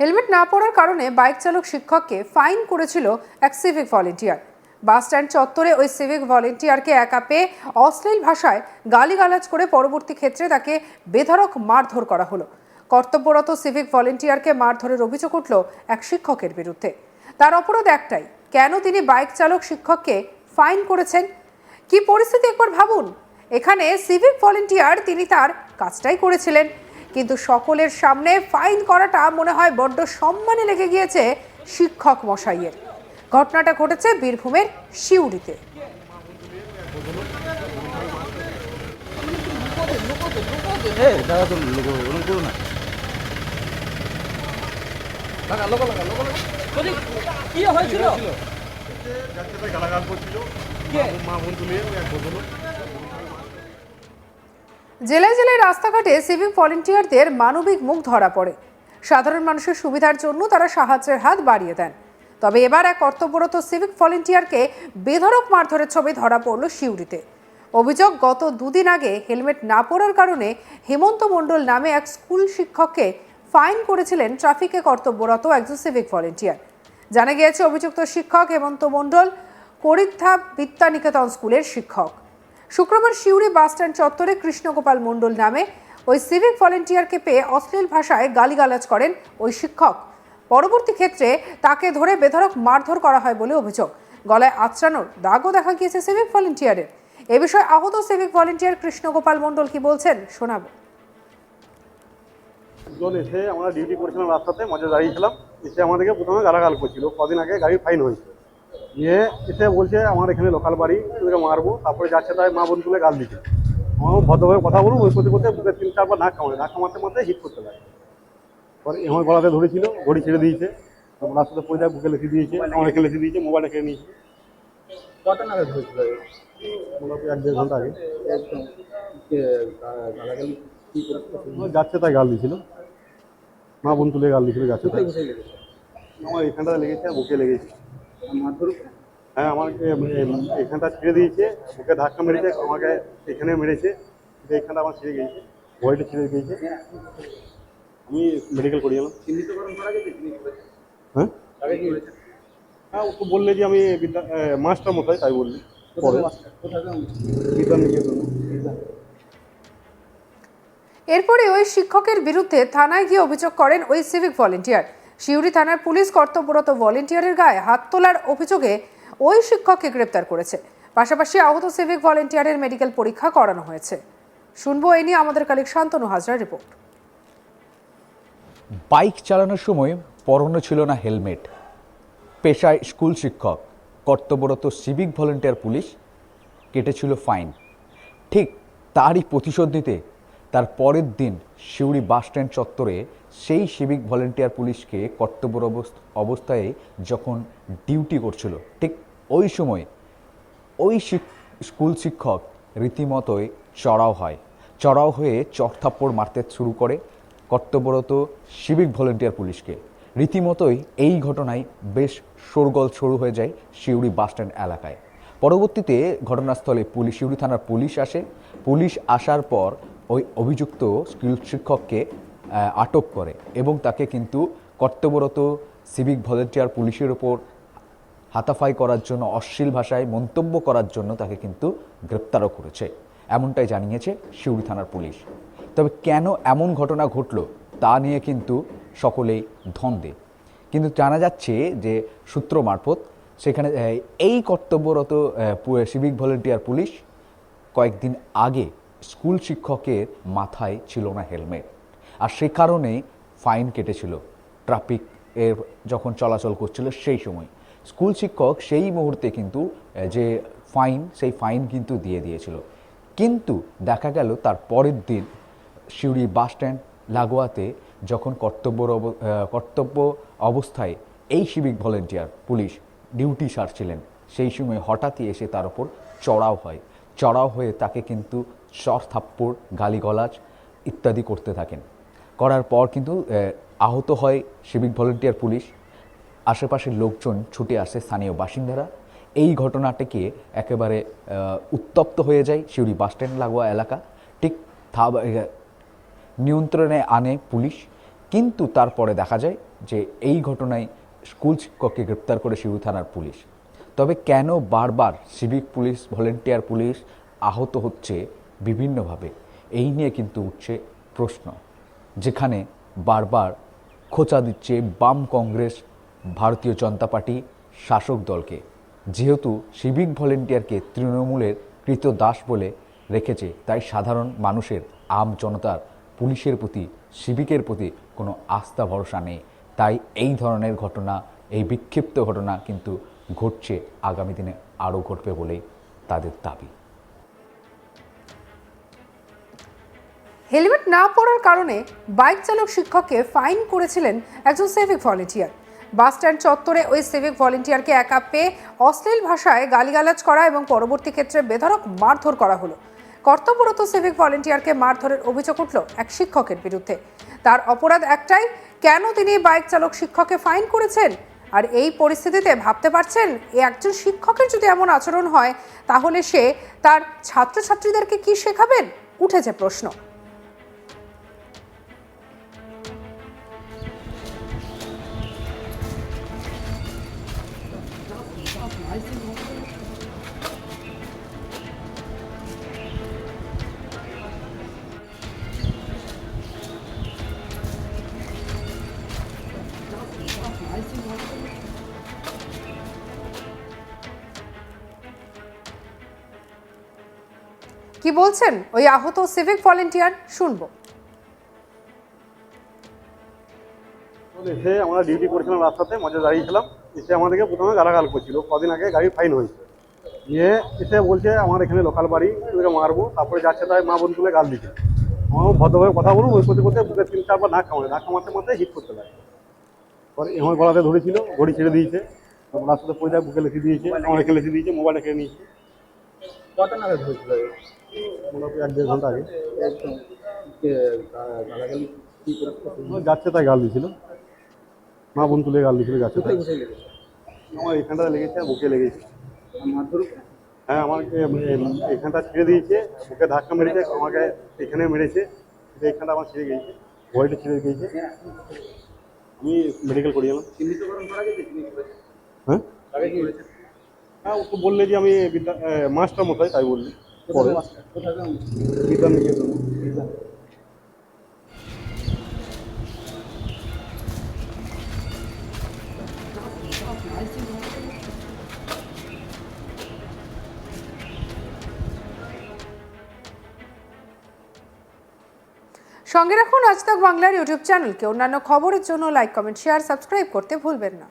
Helmet না পরার কারণে বাইক চালক শিক্ষককে ফাইন করেছিল এক সিভিক ভলেন্টিয়ার। বাস স্ট্যান্ড চত্বরে ওই সিভিক ভলেন্টিয়ারকে একা পেয়ে অশ্লীল ভাষায় গালিগালাজ করে পরবর্তী ক্ষেত্রে তাকে বেধড়ক মারধর করা হলো। কর্তব্যরত সিভিক ভলেন্টিয়ারকে মারধরের অভিযোগ উঠল এক শিক্ষকের বিরুদ্ধে। তার অপরাধ একটাই, কেন তিনি বাইক চালক শিক্ষককে ফাইন করেছেন? কি পরিস্থিতি একবার ভাবুন। এখানে সিভিক ভলেন্টিয়ার তিনি তার কাজটাই করেছিলেন। কিন্তু সকলের সামনে ফাইন করাটা মনে হয় বড্ড সম্মানে লেগে গিয়েছে শিক্ষক মশাইয়ের ঘটনাটা ঘটেছে বীরভূমের শিউরিতে এ দাদা তো লোক ওরকম করো না লাগা লগা লাগা লগা লাগা বলি, কি হয়েছিল? মা বোন তুলে ওই এক জেলায় জেলায় রাস্তাঘাটে সিভিক ভলেন্টিয়ারদের মানবিক মুখ ধরা পড়ে। সাধারণ মানুষের সুবিধার জন্য তারা সাহায্যের হাত বাড়িয়ে দেন। তবে এবার এক কর্তব্যরত সিভিক ভলেন্টিয়ারকে বেধড়ক মারধরের ছবি ধরা পড়ল শিউরিতে অভিযোগ, গত দুদিন আগে হেলমেট না পরার কারণে হেমন্ত মণ্ডল নামে এক স্কুল শিক্ষককে ফাইন করেছিলেন ট্রাফিকে কর্তব্যরত একজন সিভিক ভলেন্টিয়ার। জানা গিয়েছে, অভিযুক্ত শিক্ষক হেমন্ত মণ্ডল করিদ্ধা বিদ্যানিকেতন স্কুলের শিক্ষক। শুক্রবার শিউরি বাসস্ট্যান্ড চত্বরে কৃষ্ণগোপাল মণ্ডল নামে ওই সিভিক ভলেন্টিয়ারকে পেয়ে অশ্লীল ভাষায় গালিগালাজ করেন ওই শিক্ষক। পরবর্তী ক্ষেত্রে তাকে ধরে বেধড়ক মারধর করা হয় বলে অভিযোগ। গলায় আঁচড়ানোর দাগও দেখা গিয়েছে সিভিক ভলেন্টিয়ারের। এ বিষয়ে আহত সিভিক ভলেন্টিয়ার কৃষ্ণগোপাল মণ্ডল কি বলছেন শোনাবো। জন এসে আমরা ডিউটি করছিলাম রাস্তাতে মাঝে দাঁড়িয়েছিলাম। এসে আমাদেরকে প্রথমে গালাগাল করছিল। কদিন আগে গাড়ির ফাইন হয়েছে নিয়ে এসে বলছে আমার এখানে লোকাল বাড়ি তোকে মারবো। তারপরে যাচ্ছে তাই মা বোন তুলে গাল দিচ্ছে আমার ভদ্রভাবে কথা বলুন ওই করতে করতে বুকে তিন চারবার ধাক্কা মারে ধাক্কা মারতে মারতে হিট করতে লাগে। পরে আমার গলাতে ধরেছিল ঘড়ি ছেড়ে দিয়েছে। তারপর রাস্তাতে পড়ে যায় বুকে লিখে দিয়েছে আমার এখানে লিখে দিয়েছে মোবাইলে খেয়ে নিয়েছে। কত নাগাদ হয়েছিল মোটামুটি এক দেড় ঘণ্টা আগে। যাচ্ছে তাই গাল দিয়েছিল। মা বোন তুলে গাল দিয়েছিল যাচ্ছে তাই। আমার এখানটা লেগেছে আর বুকে লেগেছে। হ্যাঁ আমাকে এখানটা ছেড়ে দিয়েছে বুকে ধাক্কা মেরেছে, আমাকে এখানে মেরেছে এখানটা আমার ছিঁড়ে গিয়েছে বডিটা ছিঁড়ে গিয়েছে। আমি মেডিকেল করিয়ে হ্যাঁ? হ্যাঁ ও তো বললে যে আমি বিদ্যা মাস্টার মশাই, তাই বললি। পরে। এরপরে ওই শিক্ষকের বিরুদ্ধে থানায় গিয়ে অভিযোগ করেন ওই সিভিক ভলেন্টিয়ার শিউরি থানার পুলিশ কর্তব্যরত ভলেন্টিয়ারের গায়ে হাত তোলার অভিযোগে ওই শিক্ষককে গ্রেপ্তার করেছে। পাশাপাশি আহত সিভিক ভলেন্টিয়ারের মেডিকেল পরীক্ষা করানো হয়েছে। শুনব এই নিয়ে আমাদের কালিক শান্তনু হাজরার রিপোর্ট বাইক চালানোর সময় পরনে ছিল না হেলমেট। পেশায় স্কুল শিক্ষক, কর্তব্যরত সিভিক ভলেন্টিয়ার পুলিশ, কেটেছিল ফাইন। ঠিক তারই প্রতিশোধ নিতে তার পরের দিন শিউড়ি বাসস্ট্যান্ড চত্বরে সেই সিভিক ভলেন্টিয়ার পুলিশকে কর্তব্যর অবস- অবস্থায় যখন ডিউটি করছিল, ঠিক ওই সময় ওই স্কুল শিক্ষক রীতিমতোই চড়াও হয়। চড়াও হয়ে চড়থাপ্পড় মারতে শুরু করে কর্তব্যরত সিভিক ভলেন্টিয়ার পুলিশকে। রীতিমতোই এই ঘটনায় বেশ শোরগোল শুরু হয়ে যায় শিউড়ি বাসস্ট্যান্ড এলাকায়। পরবর্তীতে ঘটনাস্থলে পুলিশ শিউড়ি থানার পুলিশ আসে। পুলিশ আসার পর ওই অভিযুক্ত স্কুল শিক্ষককে আটক করে এবং তাকে কিন্তু কর্তব্যরত সিভিক ভলেন্টিয়ার পুলিশের ওপর হাতাফাই করার জন্য, অশ্লীল ভাষায় মন্তব্য করার জন্য তাকে কিন্তু গ্রেপ্তারও করেছে। এমনটাই জানিয়েছে শিউড়ি থানার পুলিশ। তবে কেন এমন ঘটনা ঘটল তা নিয়ে কিন্তু সকলেই ধন্দে কিন্তু জানা যাচ্ছে যে সূত্র মারফত সেখানে এই কর্তব্যরত সিভিক ভলেন্টিয়ার পুলিশ কয়েকদিন আগে স্কুল শিক্ষকের মাথায় ছিল না হেলমেট। আর সে কারণেই ফাইন কেটেছিল। ট্রাফিক এর যখন চলাচল করছিল সেই সময়। স্কুল শিক্ষক সেই মুহূর্তে কিন্তু যে ফাইন, সেই ফাইন কিন্তু দিয়ে দিয়েছিল। কিন্তু দেখা গেল তার পরের দিন সিউড়ি বাস স্ট্যান্ড লাগোয়াতে যখন কর্তব্যর কর্তব্য অবস্থায় এই সিভিক ভলেন্টিয়ার, পুলিশ ডিউটি সারছিলেন, সেই সময় হঠাৎই এসে তার ওপর চড়াও হয়। চড়াও হয়ে তাকে কিন্তু চর থাপ্পড়, গালিগলাজ ইত্যাদি করতে থাকেন। করার পর কিন্তু আহত হয় সিভিক ভলেন্টিয়ার পুলিশ। আশেপাশের লোকজন ছুটে আসে স্থানীয় বাসিন্দারা। এই ঘটনাটিকে একেবারে উত্তপ্ত হয়ে যায় সিউড়ি বাসস্ট্যান্ড লাগোয়া এলাকা। ঠিক নিয়ন্ত্রণে আনে পুলিশ। কিন্তু তারপরে দেখা যায় যে এই ঘটনায় স্কুল শিক্ষককে গ্রেপ্তার করে শিবু থানার পুলিশ। তবে কেন বারবার সিভিক পুলিশ, ভলেন্টিয়ার পুলিশ আহত হচ্ছে বিভিন্নভাবে। এই নিয়ে কিন্তু উঠছে প্রশ্ন, যেখানে বারবার খোঁচা দিচ্ছে বাম কংগ্রেস, ভারতীয় জনতা পার্টি শাসক দলকে। যেহেতু সিভিক ভলেন্টিয়ারকে তৃণমূলের কৃত দাস বলে রেখেছে, তাই সাধারণ মানুষের, আম জনতার, পুলিশের প্রতি, সিভিকের প্রতি কোনো আস্থা, ভরসা নেই। তাই এই ধরনের ঘটনা, এই বিক্ষিপ্ত ঘটনা কিন্তু ঘটছে আগামী দিনে আরও ঘটবে বলেই তাদের দাবি। হেলমেট না পরার কারণে বাইক চালক শিক্ষককে ফাইন করেছিলেন একজন সিভিক ভলেন্টিয়ার বাস স্ট্যান্ড চত্বরে ওই সিভিক ভলেন্টিয়ারকে একা পেয়ে অশ্লীল ভাষায় গালিগালাজ করা এবং পরবর্তী ক্ষেত্রে বেধড়ক মারধর করা হলো। কর্তব্যরত সিভিক ভলেন্টিয়ারকে মারধরের অভিযোগ উঠল এক শিক্ষকের বিরুদ্ধে। তার অপরাধ একটাই, কেন তিনি বাইক চালক শিক্ষককে ফাইন করেছেন? আর এই পরিস্থিতিতে ভাবতে পারছেন, এ একজন শিক্ষকের যদি এমন আচরণ হয়, তাহলে সে তার ছাত্রছাত্রীদেরকে কি শেখাবেন? উঠেছে প্রশ্ন। কি বলছেন? ওই আহত সিভিক ভলেন্টিয়ার শুনব। এসে আমরা ডিউটি করছিলাম রাস্তাতে, মজা দাঁড়িয়েছিলাম। এসে আমাদেরকে প্রথমে গালাগাল করছিল। কদিন আগে গাড়ি ফাইন হয়েছে। নিয়ে এসে বলছে, আমার এখানে লোকাল বাড়ি তোকে মারবো। তারপরে যাচ্ছে তাই মা বোন তুলে গাল দিচ্ছে। আমার ভদ্রভাবে কথা বলব ওই করতে করতে বুকে তিন চারবার নাক কামায় নাক কামাতে মারতে হিট করতে লাগে। পরে আমার গলাতে ধরেছিল, ঘড়ি ছেড়ে দিয়েছে। রাস্তাতে পয়সা বুকে লিখে দিয়েছে আমার এখানে লিখে দিয়েছে মোবাইল রেখে নিয়েছে। কত নাগাদ হয়েছিল? মোটামুটি এক দেড় ঘণ্টা আগে। একদম। গালাগালি কি করে যাচ্ছে তাই গাল দিয়েছিল। মা বোন তুলে গাল দিয়েছিল যাচ্ছে তাই। আমার এখানটা লেগেছে বুকে লেগেছে। হ্যাঁ আমার এখানটা ছেড়ে দিয়েছে বুকে ধাক্কা মেরেছে আমাকে এখানে মেরেছে এখানটা আমার ছিঁড়ে গিয়েছে বডিটা ছিঁড়ে গিয়েছে। আমি মেডিকেল করিয়ে এলাম। গেছে? হ্যাঁ? হ্যাঁ বললে যে আমি মাস্টার মশাই তাই বললি। পরে। সঙ্গে রাখুন আজ তাক বাংলার ইউটিউব চ্যানেলকে। অন্যান্য খবরের জন্য লাইক কমেন্ট শেয়ার সাবস্ক্রাইব করতে ভুলবেন না।